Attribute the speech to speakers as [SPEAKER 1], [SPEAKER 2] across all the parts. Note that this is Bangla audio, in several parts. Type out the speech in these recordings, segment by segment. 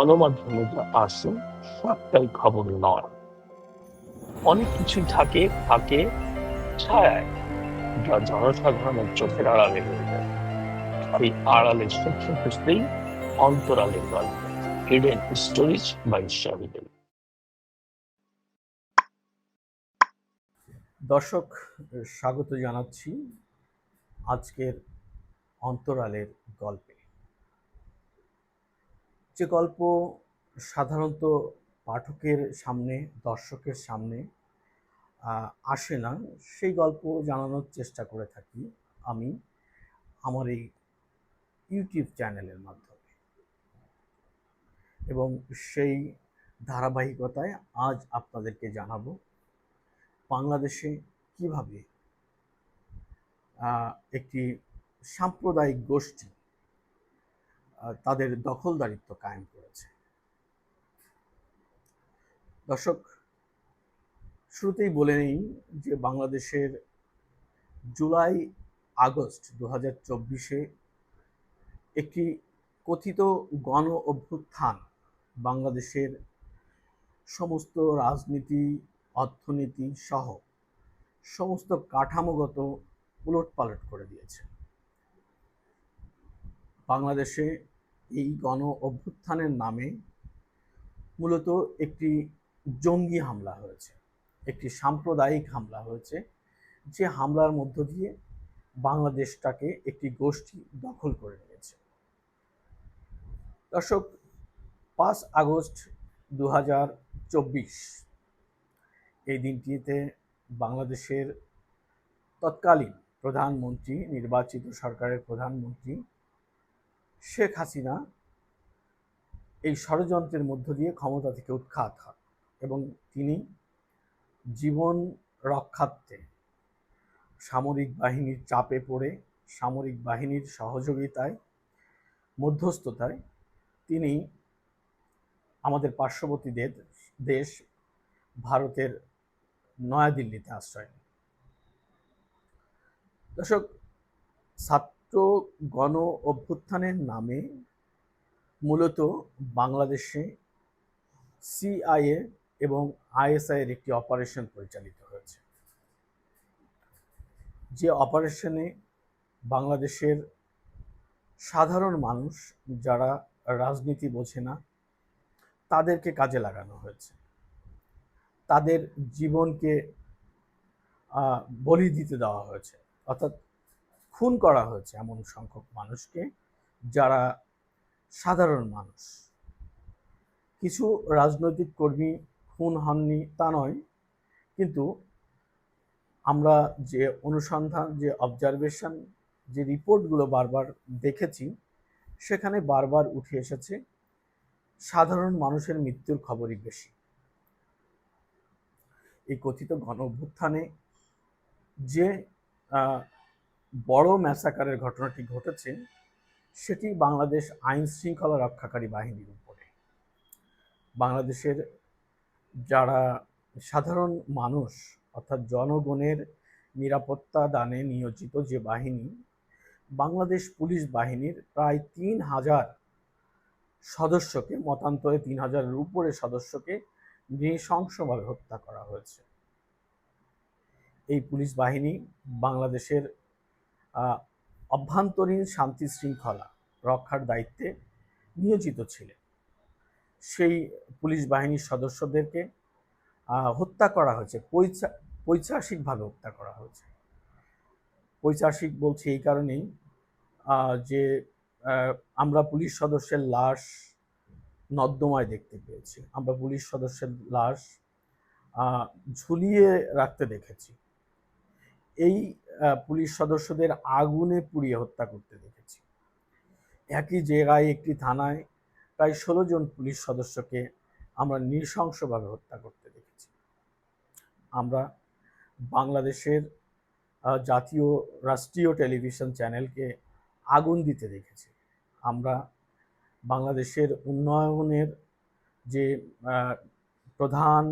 [SPEAKER 1] গণমাধ্যমে যা আসে সবটাই খবর নয় অনেক কিছুই থাকে থাকে ছায়ায় যা জনসাধারণের চোখের আড়ালে রয়ে যায়। এই আড়ালে সূক্ষ্ম খুঁজতেই অন্তরালের গল্প হিডেন স্টোরিজ বা শাহিদুল
[SPEAKER 2] দর্শক, স্বাগত জানাচ্ছি আজকের অন্তরালের গল্পে। যে গল্প সাধারণত পাঠকের সামনে, দর্শকের সামনে আসে না। সেই গল্প জানানোর চেষ্টা করে থাকি আমি আমার এই ইউটিউব চ্যানেলের মাধ্যমে। এবং সেই ধারাবাহিকতায় আজ আপনাদেরকে জানাব বাংলাদেশে কীভাবে একটি সাম্প্রদায়িক গোষ্ঠী তাদের দখলদারিত্ব কায়েম করেছে। দর্শক, শুরুতেই বলে নেই যে বাংলাদেশের জুলাই আগস্ট দু হাজার চব্বিশে একটি কথিত গণ অভ্যুত্থান বাংলাদেশের সমস্ত রাজনীতি, অর্থনীতি সহ সমস্ত কাঠামোগত উলটপালট করে দিয়েছে। বাংলাদেশে এই গণ অভ্যুত্থানের নামে মূলত একটি জঙ্গি হামলা হয়েছে, একটি সাম্প্রদায়িক হামলা হয়েছে। যে হামলার মধ্য দিয়ে বাংলাদেশটাকে একটি গোষ্ঠী দখল করে নিয়েছে। দর্শক, পাঁচ আগস্ট দু হাজার চব্বিশ এই দিনটিতে বাংলাদেশের তৎকালীন প্রধানমন্ত্রী, নির্বাচিত সরকারের প্রধানমন্ত্রী শেখ হাসিনা এই ষড়যন্ত্রের মধ্য দিয়ে ক্ষমতা থেকে উৎখাত হন এবং তিনি জীবন রক্ষার্থে সামরিক বাহিনীর চাপে পড়ে, সামরিক বাহিনীর সহযোগিতায়, মধ্যস্থতায় তিনি আমাদের পার্শ্ববর্তী দেশ ভারতের নয়াদিল্লিতে আশ্রয় নেন। দর্শক ছাত্র গণ অভ্যুত্থানের নামে মূলত বাংলাদেশে সিআইএ এবং আইএসআই এর একটি অপারেশন পরিচালিত হয়েছে। যে অপারেশনে বাংলাদেশের সাধারণ মানুষ যারা রাজনীতি বোঝে না, তাদেরকে কাজে লাগানো হয়েছে। তাদের জীবনকে বলি দিতে দেওয়া হয়েছে। অর্থাৎ খুন করা হয়েছে এমন সংখ্যক মানুষকে যারা সাধারণ মানুষ। কিছু রাজনৈতিক কর্মী খুন হননি তা নয়, কিন্তু আমরা যে অনুসন্ধান, যে অবজারভেশন যে রিপোর্টগুলো বারবার দেখেছি, সেখানে বারবার উঠে এসেছে সাধারণ মানুষের মৃত্যুর খবরই বেশি। এই কথিত গণ অভ্যুত্থানে যে বড় ম্যাসাকারের ঘটনাটি ঘটেছে, সেটি বাংলাদেশ আইন শৃঙ্খলা রক্ষাকারী বাহিনীর উপরে। বাংলাদেশের যারা সাধারণ মানুষ, অর্থাৎ জনগণের নিরাপত্তা দানে নিয়োজিত যে বাহিনী, বাংলাদেশ পুলিশ বাহিনীর প্রায় তিন হাজার সদস্যকে, মতান্তরে তিন হাজারের উপরে সদস্যকে নৃশংসভাবে হত্যা করা হয়েছে। এই পুলিশ বাহিনী বাংলাদেশের অভ্যন্তরীণ শান্তি শৃঙ্খলা রক্ষার দায়িত্বে নিয়োজিত ছিলেন। সেই পুলিশ বাহিনীর সদস্যদেরকে হত্যা করা হয়েছে। পৈচাসিকভাবে হত্যা করা হয়েছে। পৈচাসিক বলছি এই কারণেই যে আমরা পুলিশ সদস্যের লাশ নর্দমায় দেখতে পেয়েছি। আমরা পুলিশ সদস্যের লাশ ঝুলিয়ে রাখতে দেখেছি। এই পুলিশ সদস্যদের আগুনে পুড়িয়ে হত্যা করতে দেখেছি। একই জায়গায় একটি থানায় প্রায় ষোলো জন পুলিশ সদস্যকে আমরা নৃশংসভাবে হত্যা করতে দেখেছি। আমরা বাংলাদেশের জাতীয় রাষ্ট্রীয় টেলিভিশন চ্যানেলকে আগুন দিতে দেখেছি। আমরা বাংলাদেশের উন্নয়নের যে প্রধান,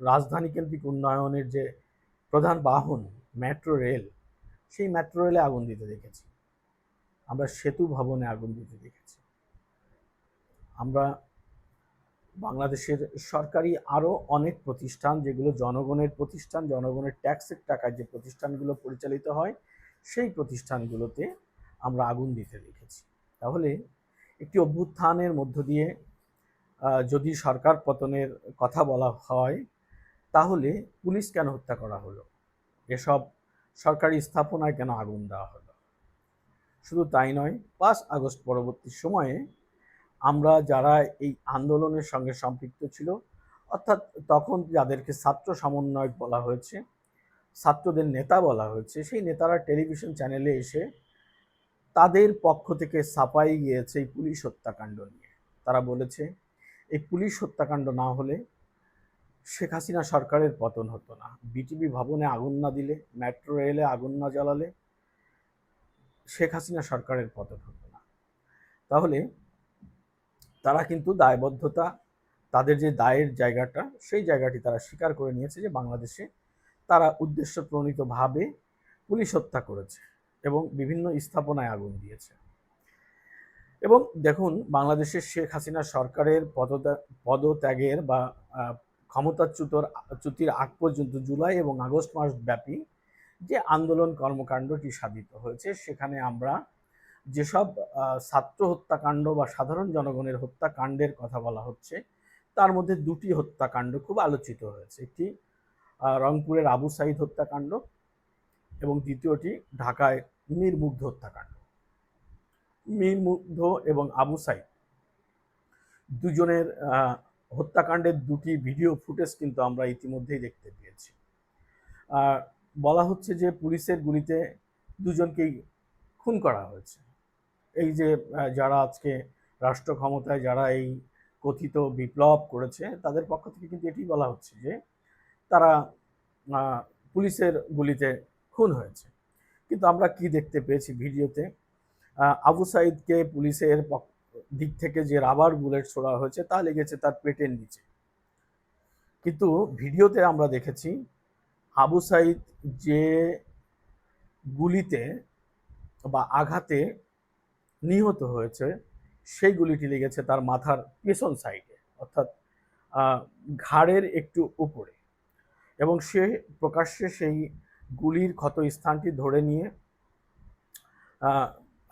[SPEAKER 2] রাজধানী কেন্দ্রিক উন্নয়নের যে প্রধান বাহন মেট্রো রেল সেই মেট্রো রেলে আগুন দিতে দেখেছি। আমরা সেতু ভবনে আগুন দিতে দেখেছি। আমরা বাংলাদেশের সরকারি আরও অনেক প্রতিষ্ঠান, যেগুলো জনগণের প্রতিষ্ঠান, জনগণের ট্যাক্সের টাকায় যে প্রতিষ্ঠানগুলো পরিচালিত হয়, সেই প্রতিষ্ঠানগুলোতে আমরা আগুন দিতে দেখেছি। তাহলে একটি অভ্যুত্থানের মধ্য দিয়ে যদি সরকার পতনের কথা বলা হয়, তাহলে পুলিশ কেন হত্যা করা হলো? এসব সরকারি স্থাপনায় কেন আগুন দেওয়া হলো? শুধু তাই নয়, পাঁচ আগস্ট পরবর্তী সময়ে আমরা যারা এই আন্দোলনের সঙ্গে সম্পৃক্ত ছিল, অর্থাৎ তখন যাদেরকে ছাত্র সমন্বয়ক বলা হয়েছে, ছাত্রদের নেতা বলা হয়েছে, সেই নেতারা টেলিভিশন চ্যানেলে এসে তাদের পক্ষ থেকে ছাপাই গিয়েছে এই পুলিশ হত্যাকাণ্ড নিয়ে। তারা বলেছে, এই পুলিশ হত্যাকাণ্ড না হলে শেখ হাসিনা সরকারের পতন হতো না। বিটিভি ভবনে আগুন না দিলে, মেট্রো রেলে আগুন না জ্বালালে শেখ হাসিনা সরকারের পতন হতো না। তাহলে তারা কিন্তু দায়বদ্ধতা, তাদের যে দায়ের জায়গাটা, সেই জায়গাটি তারা স্বীকার করে নিয়েছে যে বাংলাদেশে তারা উদ্দেশ্য প্রণীতভাবে পুলিশ হত্যা করেছে এবং বিভিন্ন স্থাপনায় আগুন দিয়েছে। এবং দেখুন, বাংলাদেশের শেখ হাসিনা সরকারের পদত্যাগ, পদত্যাগের বা ক্ষমতাচ্যুতর চ্যুতির আগ পর্যন্ত জুলাই এবং আগস্ট মাস ব্যাপী যে আন্দোলন কর্মকাণ্ডটি সাধিত হয়েছে, সেখানে আমরা যেসব ছাত্র হত্যাকাণ্ড বা সাধারণ জনগণের হত্যাকাণ্ডের কথা বলা হচ্ছে, তার মধ্যে দুটি হত্যাকাণ্ড খুব আলোচিত হয়েছে। একটি রংপুরের আবু সাইদ হত্যাকাণ্ড এবং দ্বিতীয়টি ঢাকায় নির্মুগ্ধ হত্যাকাণ্ড। মীরমুগ্ধ এবং আবু সাইদ দুজনের হত্যাকাণ্ডের দুটি ভিডিও ফুটেজ কিন্তু আমরা ইতিমধ্যেই দেখতে পেয়েছি। আর বলা হচ্ছে যে পুলিশের গুলিতে দুজনকেই খুন করা হয়েছে। এই যে যারা আজকে রাষ্ট্র ক্ষমতায় যারা এই কথিত বিপ্লব করেছে, তাদের পক্ষ থেকে কিন্তু এটি বলা হচ্ছে যে তারা পুলিশের গুলিতে খুন হয়েছে। কিন্তু আমরা কি দেখতে পেয়েছি ভিডিওতে? আবু সাইদকে পুলিশের পক- দিক থেকে যে রাবার বুলেট ছোড়া হয়েছে, তা লেগেছে তার পেটের নিচে। কিন্তু ভিডিওতে আমরা দেখেছি আবু সাইদ যে গুলিতে বা আঘাতে নিহত হয়েছে, সেই গুলিটি লেগেছে তার মাথার পেছন সাইডে অর্থাৎ ঘাড়ের একটু উপরে। এবং সে প্রকাশ্যে সেই গুলির ক্ষত স্থানটি ধরে নিয়ে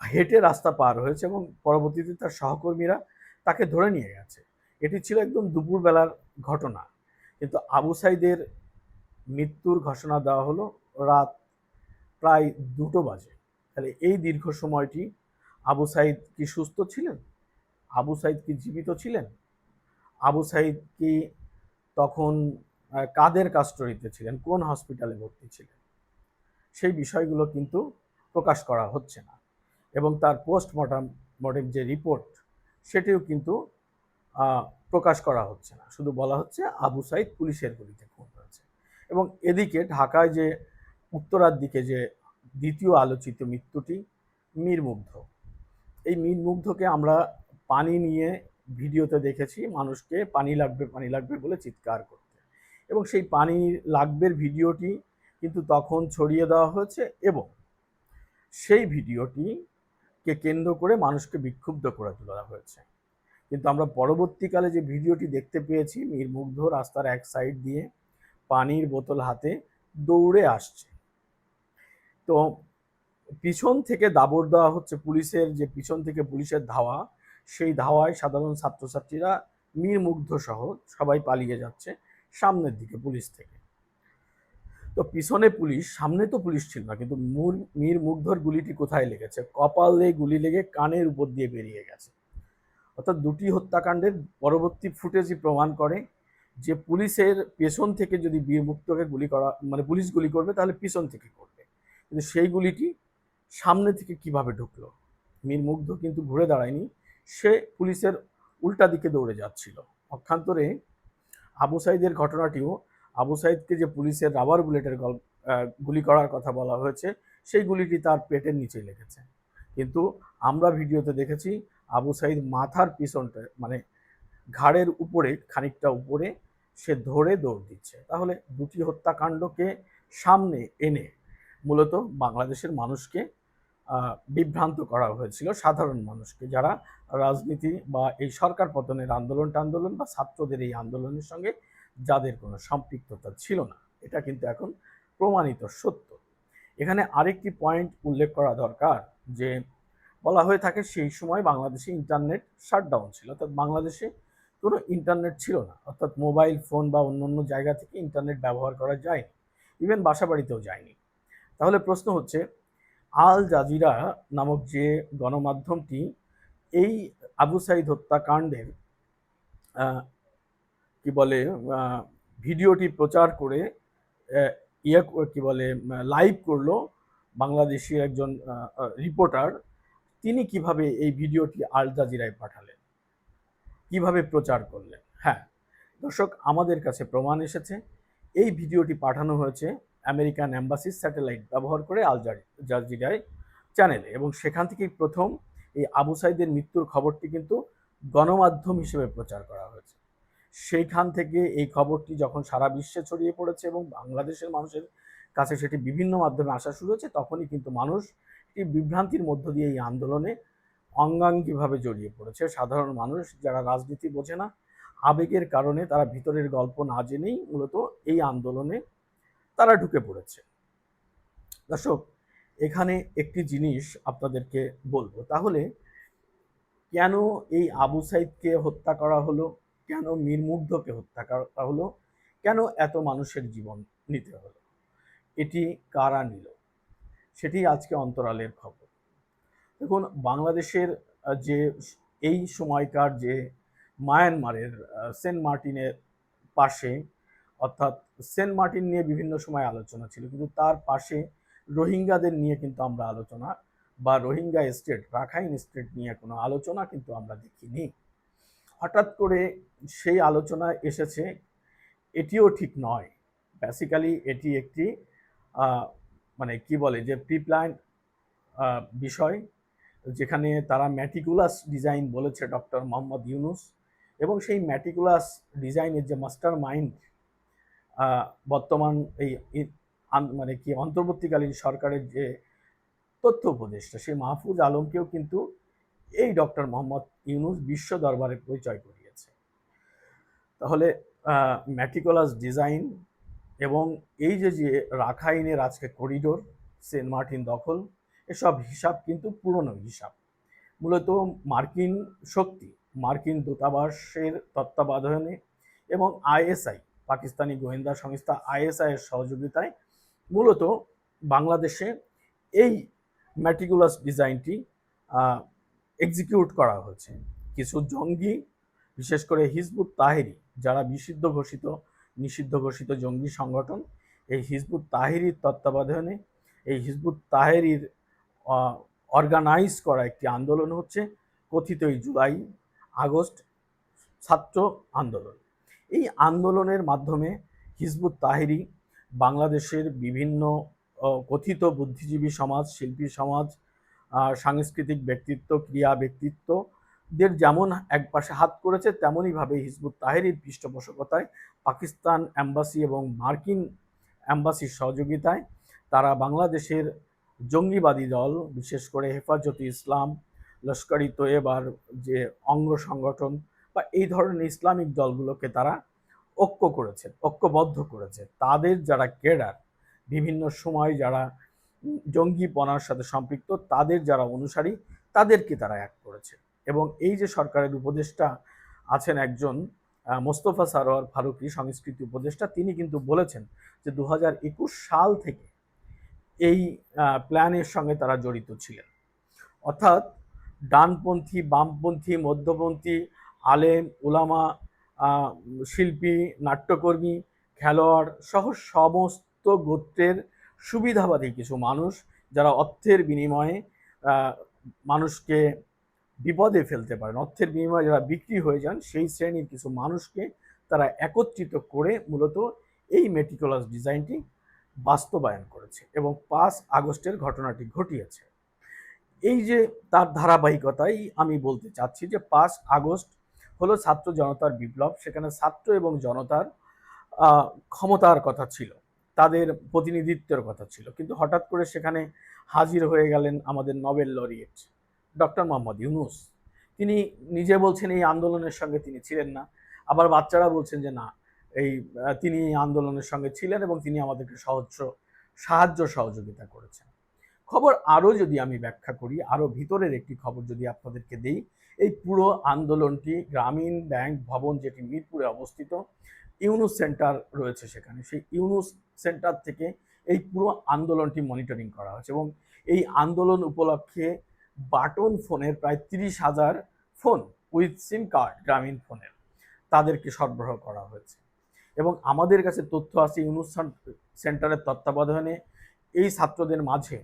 [SPEAKER 2] হেঁটে রাস্তা পার হয়েছে এবং পরবর্তীতে তার সহকর্মীরা তাকে ধরে নিয়ে গেছে। এটি ছিল একদম দুপুরবেলার ঘটনা। কিন্তু আবু সাইদের মৃত্যুর ঘোষণা দেওয়া হলো রাত প্রায় দুটো বাজে। তাহলে এই দীর্ঘ সময়টি আবু সাইদ কি সুস্থ ছিলেন? আবু সাইদ কি জীবিত ছিলেন? আবু সাইদ কি তখন কাদের কাস্টডিতে ছিলেন? কোন হসপিটালে ভর্তি ছিলেন? সেই বিষয়গুলো কিন্তু প্রকাশ করা হচ্ছে না। এবং তার পোস্টমর্টম মর্টেম যে রিপোর্ট, সেটিও কিন্তু প্রকাশ করা হচ্ছে না। শুধু বলা হচ্ছে আবু সাইদ পুলিশের গুলিতে খুন হয়েছে। এবং এদিকে ঢাকায় যে, উত্তরার দিকে যে দ্বিতীয় আলোচিত মৃত্যুটি মীরমুগ্ধ এই মীরমুগ্ধকে আমরা পানি নিয়ে ভিডিওতে দেখেছি, মানুষকে পানি লাগবে পানি লাগবে বলে চিৎকার করতে। এবং সেই পানি লাগবের ভিডিওটি কিন্তু তখন ছড়িয়ে দেওয়া হয়েছে এবং সেই ভিডিওটিকে কেন্দ্র করে মানুষকে বিক্ষুব্ধ করে তোলা হয়েছে। কিন্তু আমরা পরবর্তীকালে যে ভিডিওটি দেখতে পেয়েছি, মীরমুগ্ধ রাস্তার এক সাইড দিয়ে পানির বোতল হাতে দৌড়ে আসছে। তো পিছন থেকে দাবর দেওয়া হচ্ছে পুলিশের যে পিছন থেকে পুলিশের ধাওয়া, সেই ধাওয়ায় সাধারণ ছাত্রছাত্রীরা মীরমুগ্ধ সহ সবাই পালিয়ে যাচ্ছে সামনের দিকে পুলিশ থেকে। তো পিছনে পুলিশ, সামনে তো পুলিশ ছিল না, কিন্তু মূর মুগ্ধর গুলিটি কোথায় লেগেছে? কপালে গুলি লেগে কানের উপর দিয়ে বেরিয়ে গেছে। অর্থাৎ দুটি হত্যাকাণ্ডের পরবর্তী ফুটেজই প্রমাণ করে যে পুলিশের পেছন থেকে যদি বীরমুক্তকে গুলি করা মানে পুলিশ গুলি করবে, তাহলে পিছন থেকে করবে। কিন্তু সেই গুলিটি সামনে থেকে কীভাবে ঢুকলো? মীর মুগ্ধ কিন্তু ঘুরে দাঁড়ায়নি, সে পুলিশের উল্টা দিকে দৌড়ে যাচ্ছিল। অক্ষান্তরে আবু সাইদের ঘটনাটিও আবু সাইদকে যে পুলিশের রাবার বুলেটের গল করার কথা বলা হয়েছে, সেই গুলিটি তার পেটের নিচে লেগেছে। কিন্তু আমরা ভিডিওতে দেখেছি আবু সাইদ মাথার পিছনটা মানে ঘাড়ের উপরে, খানিকটা উপরে, সে ধরে দৌড় দিচ্ছে। তাহলে দুটি হত্যাকাণ্ডকে সামনে এনে মূলত বাংলাদেশের মানুষকে বিভ্রান্ত করা হয়েছিল সাধারণ মানুষকে। যারা রাজনীতি বা এই সরকার পতনের আন্দোলন টান্দোলন বা ছাত্রদের এই আন্দোলনের সঙ্গে যাদের কোনো সম্পৃক্ততা ছিল না। এটা কিন্তু এখন প্রমাণিত সত্য। এখানে আরেকটি পয়েন্ট উল্লেখ করা দরকার যে, বলা হয়ে থাকে সেই সময় বাংলাদেশে ইন্টারনেট শাটডাউন ছিল। অর্থাৎ বাংলাদেশে কোনো ইন্টারনেট ছিল না। অর্থাৎ মোবাইল ফোন বা অন্য অন্য জায়গা থেকে ইন্টারনেট ব্যবহার করা যায়নি। ইভেন বাসা বাড়িতেও যায়নি। তাহলে প্রশ্ন হচ্ছে, আল জাজিরা নামক যে গণমাধ্যমটি, এই আবু সাইদ হত্যাকাণ্ডের কি বলে ভিডিওটি প্রচার করে ইয়ে ক- বলে লাইভ করল বাংলাদেশি একজন রিপোর্টার তিনি কীভাবে এই ভিডিওটি আল জাজিরায় পাঠালেন? কীভাবে প্রচার করলেন? হ্যাঁ দর্শক, আমাদের কাছে প্রমাণ এসেছে। এই ভিডিওটি পাঠানো হয়েছে আমেরিকান অ্যাম্বাসির স্যাটেলাইট ব্যবহার করে আল জাজিরায় চ্যানেলে এবং সেখান থেকেই প্রথম এই আবু সাইদের মৃত্যুর খবরটি কিন্তু গণমাধ্যম হিসেবে প্রচার করা হয়েছে। সেইখান থেকে এই খবরটি যখন সারা বিশ্বে ছড়িয়ে পড়েছে এবং বাংলাদেশের মানুষের কাছে সেটি বিভিন্ন মাধ্যমে আসা শুরু হয়েছে, তখনই কিন্তু মানুষ একটি বিভ্রান্তির মধ্য দিয়ে এই আন্দোলনে অঙ্গাঙ্গিভাবে জড়িয়ে পড়েছে। সাধারণ মানুষ যারা রাজনীতি বোঝে না, আবেগের কারণে তারা ভিতরের গল্প না জেনেই মূলত এই আন্দোলনে তারা ঢুকে পড়েছে। দর্শক, এখানে একটি জিনিস আপনাদেরকে বলব। তাহলে কেন এই আবু সাইদকে হত্যা করা হলো? কেন মীরমুগ্ধকে হত্যা করা হলো? কেন এত মানুষের জীবন নিতে হলো? এটি কারা নিল? সেটি আজকে অন্তরালের খবর। দেখুন, বাংলাদেশের যে এই সময়কার যে মায়ানমারের সেন্ট মার্টিনের পাশে, অর্থাৎ সেন্ট মার্টিন নিয়ে বিভিন্ন সময় আলোচনা ছিল, কিন্তু তার পাশে রোহিঙ্গাদের নিয়ে কিন্তু আমরা আলোচনা বা রোহিঙ্গা স্টেট, রাখাইন স্টেট নিয়ে কোনো আলোচনা কিন্তু আমরা দেখিনি। হঠাৎ করে সেই আলোচনা এসেছে, এটিও ঠিক নয়। বেসিক্যালি এটি একটি মানে কি বলে যে প্রিপ্ল্যান বিষয়, যেখানে তারা ম্যাটিকুলাস ডিজাইন বলেছে ডক্টর মোহাম্মদ ইউনুস এবং সেই ম্যাটিকুলাস ডিজাইনের যে মাস্টার মাইন্ড বর্তমান এই মানে কি অন্তর্বর্তীকালীন সরকারের যে তথ্য উপদেষ্টা, সেই মাহফুজ আলমকেও কিন্তু এই ডক্টর মোহাম্মদ ইউনুস বিশ্ব দরবারে পরিচয় করিয়েছে। তাহলে ম্যাটিকোলাস ডিজাইন এবং এই যে যে রাখাইনের আজকে করিডোর, সেন্ট মার্টিন দখল, এসব হিসাব কিন্তু পুরনো হিসাব। মূলত মার্কিন শক্তি, মার্কিন দূতাবাসের তত্ত্বাবধানে এবং আইএসআই, পাকিস্তানি গোয়েন্দা সংস্থা আইএসআই এর সহযোগিতায় মূলত বাংলাদেশে এই ম্যাটিকুলাস ডিজাইনটি এক্সিকিউট করা হয়েছে। কিছু জঙ্গি, বিশেষ করে হিজবুত তাহেরি, যারা নিষিদ্ধ ঘোষিত নিষিদ্ধ ঘোষিত জঙ্গি সংগঠন, এই হিজবুত তাহেরির তত্ত্বাবধানে এই হিজবুত তাহেরির অর্গানাইজ করা একটি আন্দোলন হচ্ছে কথিত এই জুলাই আগস্ট ছাত্র আন্দোলন। এই আন্দোলনের মাধ্যমে হিজবুত তাহেরি বাংলাদেশের বিভিন্ন কথিত বুদ্ধিজীবী সমাজ, শিল্পী সমাজ সাংস্কৃতিক ব্যক্তিত্ব, ক্রিয়া ব্যক্তিত্বদের যেমন একপাশে হাত করেছে তেমনইভাবে হিজবুত তাহেরির পৃষ্ঠপোষকতায় পাকিস্তান অ্যাম্বাসি এবং মার্কিন অ্যাম্বাসির সহযোগিতায় তারা বাংলাদেশের জঙ্গিবাদী দল, বিশেষ করে হেফাজতে ইসলাম লস্করি তোয়েবার যে অঙ্গ সংগঠন বা এই ধরনের ইসলামিক দলগুলোকে তারা ঐক্য করেছে, ঐক্যবদ্ধ করেছে। তাদের যারা কেডার বিভিন্ন সময় যারা জঙ্গিপনার সাথে সম্পৃক্ত তাদের যারা অনুসারী তাদেরকে তারা এক করেছে। এবং এই যে সরকারের উপদেষ্টা আছেন একজন মোস্তফা সারোয়ার ফারুকি সংস্কৃতি উপদেষ্টা তিনি কিন্তু বলেছেন যে দু হাজার একুশ সাল থেকে এই প্ল্যানের সঙ্গে তারা জড়িত ছিলেন। অর্থাৎ ডানপন্থী বামপন্থী মধ্যপন্থী আলেম আহ, শিল্পী নাট্যকর্মী খেলোয়াড় সহ সমস্ত গোত্রের সুবিধাবাদী কিছু মানুষ যারা অর্থের বিনিময়ে মানুষকে বিপদে ফেলতে পারেন। অর্থের বিনিময়ে যারা বিক্রি হয়ে যান, সেই শ্রেণির কিছু মানুষকে তারা একত্রিত করে মূলত এই মেটিকুলাস ডিজাইনটি বাস্তবায়ন করেছে এবং পাঁচ আগস্টের ঘটনাটি ঘটিয়েছে। এই যে তার ধারাবাহিকতাই আমি বলতে চাচ্ছি যে পাঁচ আগস্ট হলো ছাত্র জনতার বিপ্লব, সেখানে ছাত্র এবং জনতার ক্ষমতার কথা ছিল। তাদের প্রতিনিধিত্বের কথা ছিল। কিন্তু হঠাৎ করে সেখানে হাজির হয়ে গেলেন আমাদের Nobel laureate doctor Muhammad Yunus. তিনি নিজে বলছেন এই আন্দোলনের সঙ্গে তিনি ছিলেন না। আবার বাচ্চারা বলছেন যে না, এই তিনি এই আন্দোলনের সঙ্গে ছিলেন এবং তিনি আমাদেরকে সহজ, সাহায্য সহযোগিতা করেছেন। খবর আরও যদি আমি ব্যাখ্যা করি, আরও ভিতরের একটি খবর যদি আপনাদেরকে দেই, এই পুরো আন্দোলনটি গ্রামীণ ব্যাংক ভবন যেটি মিরপুরে অবস্থিত ইউনুস সেন্টার রয়েছে সেখানে। সেই ইউনুস সেন্টার থেকে এই পুরো আন্দোলনটি মনিটরিং করা হয়েছে এবং এই আন্দোলন উপলক্ষে বাটন ফোনের প্রায় তিরিশ হাজার ফোন উইথ সিম কার্ড গ্রামীণ ফোনের তাদেরকে সরবরাহ করা হয়েছে। এবং আমাদের কাছে তথ্য আছে ইউনুস সেন্টারের তত্ত্বাবধানে এই ছাত্রদের মাঝে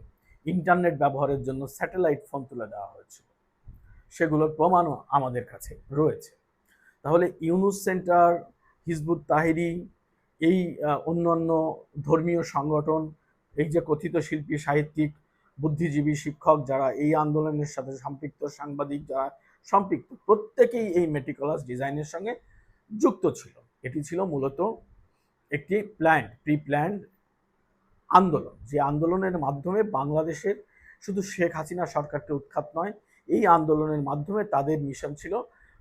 [SPEAKER 2] ইন্টারনেট ব্যবহারের জন্য স্যাটেলাইট ফোন তুলে দেওয়া হয়েছিল। সেগুলোর প্রমাণও আমাদের কাছে রয়েছে। তাহলে ইউনুস সেন্টার হিজবুত তাহিরি, এই অন্যান্য ধর্মীয় সংগঠন, এই যে কথিত শিল্পী, সাহিত্যিক, বুদ্ধিজীবী, শিক্ষক যারা এই আন্দোলনের সাথে সম্পৃক্ত, সাংবাদিক যারা সম্পৃক্ত, প্রত্যেকেই এই মেটিকুলাস ডিজাইনের সঙ্গে যুক্ত ছিল। এটি ছিল মূলত একটি প্ল্যান্ড প্রি প্ল্যান্ড আন্দোলন। যে আন্দোলনের মাধ্যমে বাংলাদেশের শুধু শেখ হাসিনা সরকারকে উৎখাত নয়, এই আন্দোলনের মাধ্যমে তাদের মিশন ছিল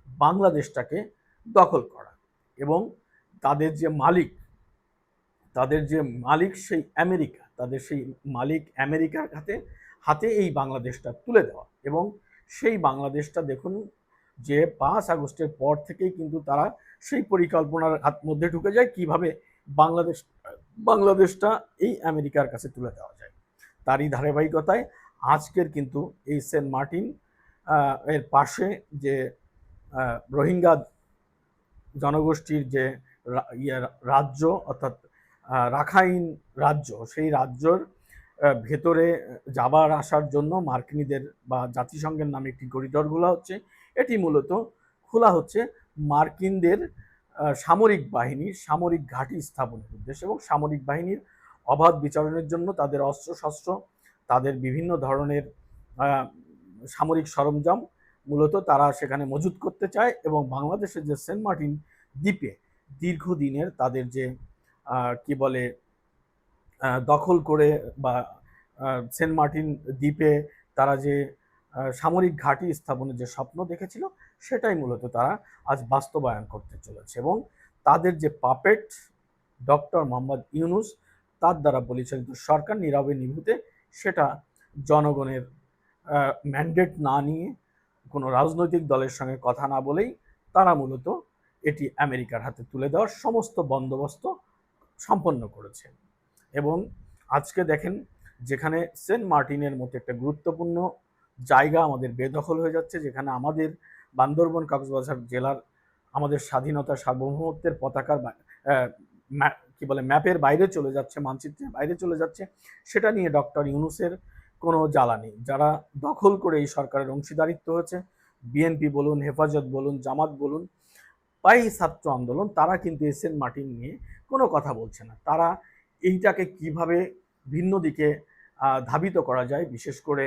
[SPEAKER 2] বাংলাদেশটাকে দখল করা। এবং তাদের যে মালিক, তাদের যে মালিক সেই আমেরিকা, তাদের সেই মালিক আমেরিকার হাতে হাতে এই বাংলাদেশটা তুলে দেওয়া এবং সেই বাংলাদেশটা দেখুন যে পাঁচ আগস্টের পর থেকেই কিন্তু তারা সেই পরিকল্পনার হাত মধ্যে ঢুকে যায় কীভাবে বাংলাদেশ, বাংলাদেশটা এই আমেরিকার কাছে তুলে দেওয়া যায়। তারই ধারাবাহিকতায় আজকের কিন্তু এই সেন্ট মার্টিন এর পাশে যে রোহিঙ্গা জনগোষ্ঠীর যে ইয়ে রাজ্য অর্থাৎ রাখাইন রাজ্য, সেই রাজ্যর ভেতরে যাবার আসার জন্য মার্কিনীদের বা জাতিসংঘের নামে একটি করিডর খোলা হচ্ছে। এটি মূলত খোলা হচ্ছে মার্কিনদের সামরিক বাহিনীর সামরিক ঘাঁটি স্থাপনের উদ্দেশ্যে এবং সামরিক বাহিনীর অবাধ বিচরণের জন্য তাদের অস্ত্রশস্ত্র, তাদের বিভিন্ন ধরনের সামরিক সরঞ্জাম মূলত তারা সেখানে মজুত করতে চায় এবং বাংলাদেশের যে সেন্ট মার্টিন দ্বীপে দীর্ঘদিনের তাদের যে কি বলে দখল করে বা সেন্ট মার্টিন দ্বীপে তারা যে সামরিক ঘাঁটি স্থাপনের যে স্বপ্ন দেখেছিল, সেটাই মূলত তারা আজ বাস্তবায়ন করতে চলেছে এবং তাদের যে পাপেট ডক্টর মোহাম্মদ ইউনুস, তার দ্বারা পরিচালিত সরকার নীরবে নিভূতে সেটা জনগণের ম্যান্ডেট না নিয়ে কোনো রাজনৈতিক দলের সঙ্গে কথা না বলেই তারা মূলত এটি আমেরিকার হাতে তুলে দেওয়ার সমস্ত বন্দোবস্ত সম্পন্ন করেছে। এবং আজকে দেখেন যেখানে সেন্ট মার্টিনের মতো একটা গুরুত্বপূর্ণ জায়গা আমাদের বেদখল হয়ে যাচ্ছে, যেখানে আমাদের বান্দরবন কক্সবাজার জেলার আমাদের স্বাধীনতা সার্বভৌমত্বের পতাকার কি বলে, ম্যাপের বাইরে চলে যাচ্ছে, মানচিত্রের বাইরে চলে যাচ্ছে। সেটা নিয়ে ডক্টর ইউনুসের কোনো জ্বালা নেই। যারা দখল করে এই সরকারের অংশীদারিত্ব হয়েছে, বিএনপি বলুন, হেফাজত বলুন, জামাত বলুন এই ছাত্র আন্দোলন, তারা কিন্তু এস এন মার্টিন নিয়ে কোনো কথা বলছে না। তারা এইটাকে কীভাবে ভিন্ন দিকে ধাবিত করা যায়, বিশেষ করে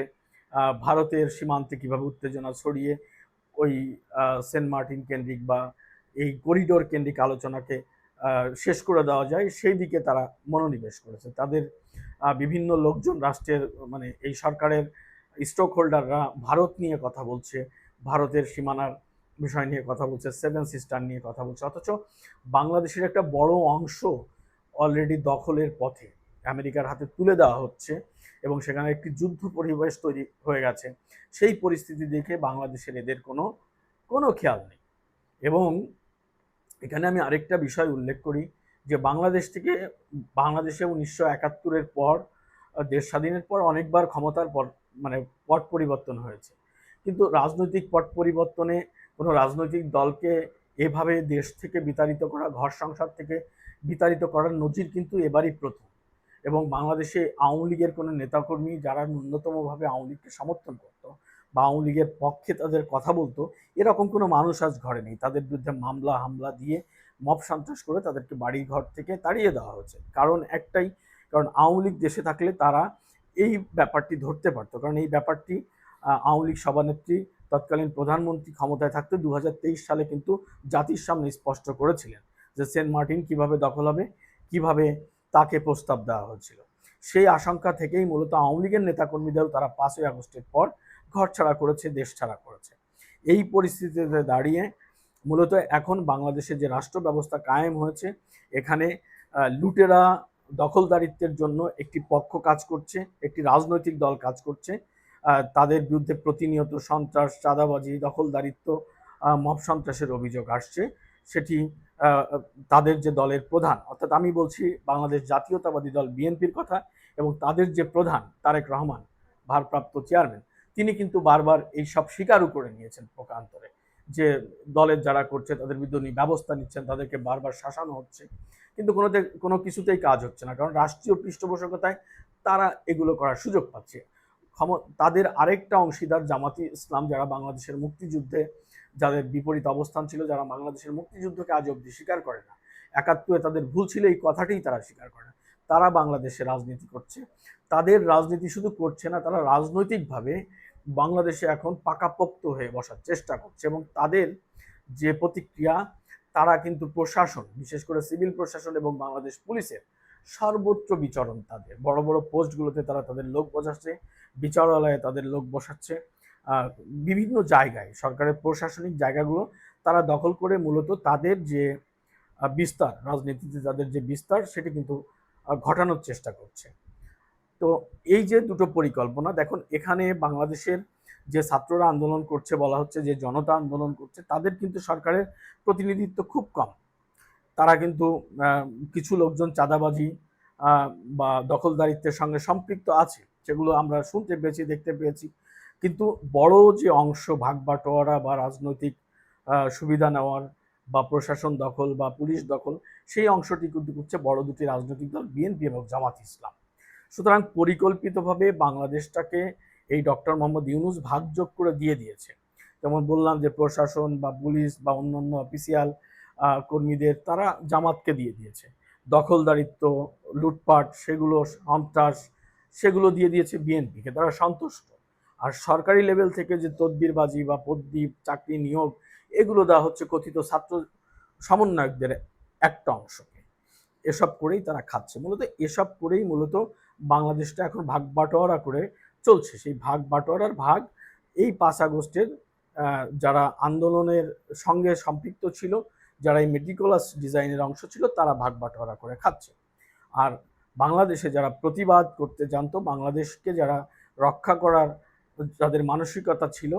[SPEAKER 2] ভারতের সীমান্তে কীভাবে উত্তেজনা ছড়িয়ে ওই সেন্ট মার্টিন কেন্দ্রিক বা এই করিডোর কেন্দ্রিক আলোচনাকে শেষ করে দেওয়া যায়, সেই দিকে তারা মনোনিবেশ করেছে। তাদের বিভিন্ন লোকজন রাষ্ট্রের মানে এই সরকারের স্টক হোল্ডাররা ভারত নিয়ে কথা বলছে, ভারতের সীমানার বিষয় নিয়ে কথা বলছে সেভেন সিস্টার নিয়ে কথা বলছে, অথচ বাংলাদেশের একটা বড় অংশ অলরেডি দখলের পথে আমেরিকার হাতে তুলে দেওয়া হচ্ছে এবং সেখানে একটি যুদ্ধ পরিবেশ তৈরি হয়ে গেছে। সেই পরিস্থিতি দেখে বাংলাদেশের এদের কোনো কোনো খেয়াল নেই। এবং এখানে আমি আরেকটা বিষয় উল্লেখ করি যে বাংলাদেশ থেকে, বাংলাদেশে উনিশশো একাত্তরের পর দেশ স্বাধীনের পর অনেকবার ক্ষমতার পর মানে পট পরিবর্তন হয়েছে। কিন্তু রাজনৈতিক পট পরিবর্তনে কোনো রাজনৈতিক দলকে এভাবে দেশ থেকে বিতাড়িত করা, ঘর সংসার থেকে বিতাড়িত করার নজির কিন্তু এবারই প্রথম। এবং বাংলাদেশে আওয়ামী লীগের কোনো নেতাকর্মী যারা ন্যূনতমভাবে আওয়ামী লীগকে সমর্থন করতো বা আওয়ামী লীগের পক্ষে তাদের কথা বলতো, এরকম কোনো মানুষ আজ ঘরে নেই। তাদের বিরুদ্ধে মামলা, হামলা দিয়ে মব সন্ত্রাস করে তাদেরকে বাড়ি ঘর থেকে তাড়িয়ে দেওয়া হয়েছে। কারণ একটাই, কারণ আওয়ামী লীগ দেশে থাকলে তারা এই ব্যাপারটি ধরতে পারতো। কারণ এই ব্যাপারটি আওয়ামী লীগ সভানেত্রী, তৎকালীন প্রধানমন্ত্রী ক্ষমতায় থাকতে দু হাজার তেইশ সালে কিন্তু জাতির সামনে স্পষ্ট করেছিলেন যে সেন্ট মার্টিন কীভাবে দখল হবে, কীভাবে তাকে প্রস্তাব দেওয়া হয়েছিল। সেই আশঙ্কা থেকেই মূলত আওয়ামী লীগের নেতাকর্মীদের তারা পাঁচই আগস্টের পর ঘর ছাড়া করেছে, দেশ ছাড়া করেছে। এই পরিস্থিতিতে দাঁড়িয়ে মূলত এখন বাংলাদেশে যে রাষ্ট্র ব্যবস্থা কায়েম হয়েছে, এখানে লুটেরা দখলদারিত্বের জন্য একটি পক্ষ কাজ করছে, একটি রাজনৈতিক দল কাজ করছে তাদের বিরুদ্ধে প্রতিনিয়ত সন্ত্রাস, চাঁদাবাজি, দখলদারিত্ব মব সন্ত্রাসের অভিযোগ আসছে। সেটি তাদের যে দলের প্রধান, অর্থাৎ আমি বলছি বাংলাদেশ জাতীয়তাবাদী দল বিএনপির কথা এবং তাদের যে প্রধান তারেক রহমান, ভারপ্রাপ্ত চেয়ারম্যান, তিনি কিন্তু বারবার এই সব স্বীকারও করে নিয়েছেন প্রকান্তরে যে দলের যারা করছে, তাদের বিরুদ্ধে ব্যবস্থা নিচ্ছেন, তাদেরকে বারবার শাসানো হচ্ছে। কিন্তু কোনোতে কোনো কিছুতেই কাজ হচ্ছে না। কারণ রাষ্ট্রীয় পৃষ্ঠপোষকতায় তারা এগুলো করার সুযোগ পাচ্ছে। ক্ষম তাদের আরেকটা অংশীদার জামাতি ইসলাম, যারা বাংলাদেশের মুক্তিযুদ্ধে যাদের বিপরীত অবস্থান ছিল, যারা বাংলাদেশের মুক্তিযুদ্ধকে আজ অবধি স্বীকার করে না। একাত্তরে তাদের ভুল ছিল, এই কথাটাই তারা স্বীকার করে না। তারা বাংলাদেশে রাজনীতি করছে। তাদের রাজনীতি শুধু করছে না, তারা রাজনৈতিকভাবে বাংলাদেশে এখন পাকাপোক্ত হয়ে বসার চেষ্টা করছে এবং তাদের যে প্রতিক্রিয়া, তারা কিন্তু প্রশাসন, বিশেষ করে সিভিল প্রশাসন এবং বাংলাদেশ পুলিশের সর্বত্র বিচরণ তাদের। বড় বড় পোস্টগুলোতে তারা তাদের লোক বসাচ্ছে, বিচারালয়ে তাদের লোক বসাচ্ছে। বিভিন্ন জায়গায়, সরকারের প্রশাসনিক জায়গাগুলো তারা দখল করে মূলত তাদের যে বিস্তার, রাজনীতিতে তাদের যে বিস্তার, সেটি কিন্তু ঘটানোর চেষ্টা করছে। তো এই যে দুটো পরিকল্পনা, দেখুন, এখানে বাংলাদেশের যে ছাত্ররা আন্দোলন করছে বলা হচ্ছে, যে জনতা আন্দোলন করছে, তাদের কিন্তু সরকারের প্রতিনিধিত্ব খুব কম। তারা কিন্তু কিছু লোকজন চাঁদাবাজি বা দখলদারিত্বের সঙ্গে সম্পৃক্ত আছে, সেগুলো আমরা শুনতে পেয়েছি, দেখতে পেয়েছি। কিন্তু বড় যে অংশ, ভাগ বাটোয়ারা বা রাজনৈতিক সুবিধা নেওয়ার বা প্রশাসন দখল বা পুলিশ দখল, সেই অংশটি কিন্তু করছে বড় দুটি রাজনৈতিক দল, বিএনপি এবং জামাত ইসলাম। সুতরাং পরিকল্পিতভাবে বাংলাদেশটাকে এই ডক্টর মোহাম্মদ ইউনুস ভাগযোগ করে দিয়ে দিয়েছে। যেমন বললাম যে প্রশাসন বা পুলিশ বা অন্যান্য অফিসিয়াল কর্মীদের তারা জামাতকে দিয়ে দিয়েছে। দখলদারিত্ব, লুটপাট, সেগুলো সন্ত্রাস, সেগুলো দিয়ে দিয়েছে বিএনপিকে। তারা সন্তুষ্ট। আর সরকারি লেভেল থেকে যে তদবিরবাজি বা পদ্বীপ চাকরি নিয়োগ, এগুলো দেওয়া হচ্ছে কথিত ছাত্র সমন্বয়কদের একটা অংশকে। এসব করেই তারা খাচ্ছে। মূলত এসব করেই মূলত বাংলাদেশটা এখন ভাগ বাটোয়ারা করে চলছে। সেই ভাগ বাটোয়ারার ভাগ এই পাঁচ আগস্টের যারা আন্দোলনের সঙ্গে সম্পৃক্ত ছিল, যারা এই মেটিকুলাস ডিজাইনের অংশ ছিল, তারা ভাগ বাটোয়ারা করে খাচ্ছে। আর বাংলাদেশে যারা প্রতিবাদ করতে জানতো, বাংলাদেশকে যারা রক্ষা করার, যাদের মানসিকতা ছিল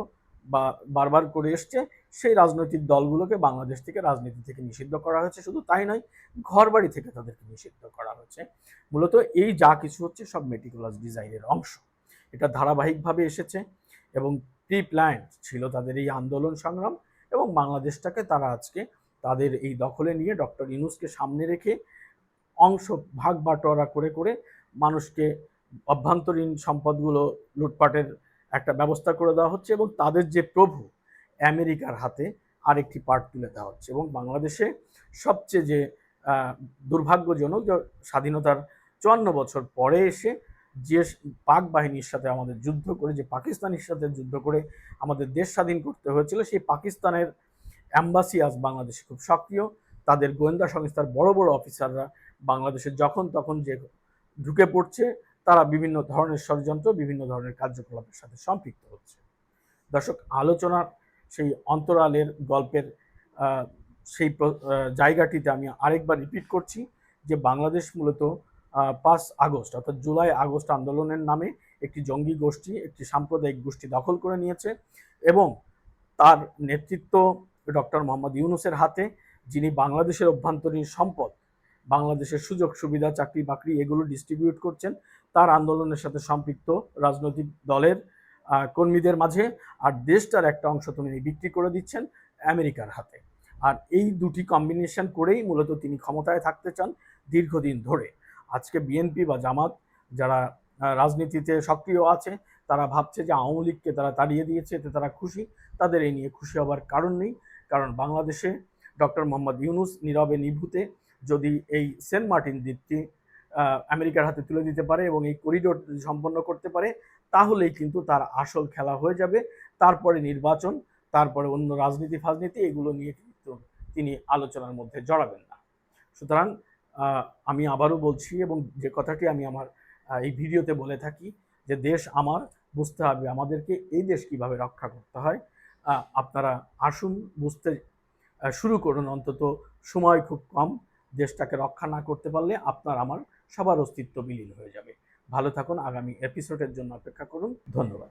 [SPEAKER 2] বা বারবার করে এসছে, সেই রাজনৈতিক দলগুলোকে বাংলাদেশ থেকে রাজনীতি থেকে নিষিদ্ধ করা হয়েছে। শুধু তাই নয় ঘর বাড়ি থেকে তাদেরকে নিষিদ্ধ করা হয়েছে। মূলত এই যা কিছু হচ্ছে সব মেটিকুলাস ডিজাইনের অংশ। এটা ধারাবাহিকভাবে এসেছে এবং প্রি প্ল্যান্ড ছিল তাদের এই আন্দোলন সংগ্রাম এবং বাংলাদেশটাকে তারা আজকে তাদের এই দখলে নিয়ে ডক্টর ইনুসকে সামনে রেখে অংশ ভাগ বাটোয়ারা করে করে মানুষকে অভ্যন্তরীণ সম্পদগুলো লুটপাটের একটা ব্যবস্থা করে দেওয়া হচ্ছে এবং তাদের যে প্রভু আমেরিকার হাতে আরেকটি পার্ট তুলে দেওয়া হচ্ছে এবং বাংলাদেশে সবচেয়ে যে দুর্ভাগ্যজনক স্বাধীনতার চুয়ান্ন বছর পরে এসে যে পাক বাহিনীর সাথে আমাদের যুদ্ধ করে, যে পাকিস্তানের সাথে যুদ্ধ করে আমাদের দেশ স্বাধীন করতে হয়েছিল, সেই পাকিস্তানের অ্যাম্বাসি আজ বাংলাদেশে খুব সক্রিয়। তাদের গোয়েন্দা সংস্থার বড় বড় অফিসাররা বাংলাদেশে যখন তখন যে ঢুকে পড়ছে তারা বিভিন্ন ধরনের ষড়যন্ত্র, বিভিন্ন ধরনের কার্যকলাপের সাথে সম্পৃক্ত হচ্ছে। দর্শক, আলোচনার সেই অন্তরালের গল্পের সেই জায়গাটিতে আমি আরেকবার রিপিট করছি যে বাংলাদেশ মূলত পাঁচ আগস্ট অর্থাৎ জুলাই আগস্ট আন্দোলনের নামে একটি জঙ্গি গোষ্ঠী, একটি সাম্প্রদায়িক গোষ্ঠী দখল করে নিয়েছে এবং তার নেতৃত্ব ডক্টর মোহাম্মদ ইউনুসের হাতে, যিনি বাংলাদেশের অভ্যন্তরীণ সম্পদ, বাংলাদেশের সুযোগ সুবিধা চাকরি বাকরি এগুলো ডিস্ট্রিবিউট করছেন তার আন্দোলনের সাথে সম্পৃক্ত রাজনৈতিক দলের কর্মীদের মাঝে। আর দেশটার একটা অংশ তিনি বিক্রি করে দিচ্ছেন আমেরিকার হাতে। আর এই দুটি কম্বিনেশন করেই মূলত তিনি ক্ষমতায় থাকতে চান দীর্ঘদিন ধরে। আজকে বিএনপি বা জামাত যারা রাজনীতিতে সক্রিয় আছে, তারা ভাবছে যে আওয়ামী লীগকে তারা তাড়িয়ে দিয়েছে, এতে তারা খুশি। তাদের এই নিয়ে খুশি হবার কারণ নেই। কারণ বাংলাদেশে ডক্টর মোহাম্মদ ইউনুস নীরবে নিভূতে যদি এই সেন্ট মার্টিন দ্বীপটি আমেরিকার হাতে তুলে দিতে পারে এবং এই করিডোর সম্পন্ন করতে পারে, তাহলেই কিন্তু তার আসল খেলা হয়ে যাবে। তারপরে নির্বাচন, তারপরে অন্য রাজনীতি ফাজনীতি, এগুলো নিয়ে কিন্তু তিনি আলোচনার মধ্যে জড়াবেন না। সুতরাং আমি আবারও বলছি এবং যে কথাটি আমি আমার এই ভিডিওতে বলে থাকি যে দেশ আমার, বুঝতে হবে আমাদেরকে এই দেশ কীভাবে রক্ষা করতে হয়। আপনারা আসুন, বুঝতে শুরু করুন। অন্তত সময় খুব কম। দেশটাকে রক্ষা না করতে পারলে আপনার আমার সবার অস্তিত্ব বিলীন হয়ে যাবে। ভালো থাকুন আগামী এপিসোডের জন্য অপেক্ষা করুন। ধন্যবাদ।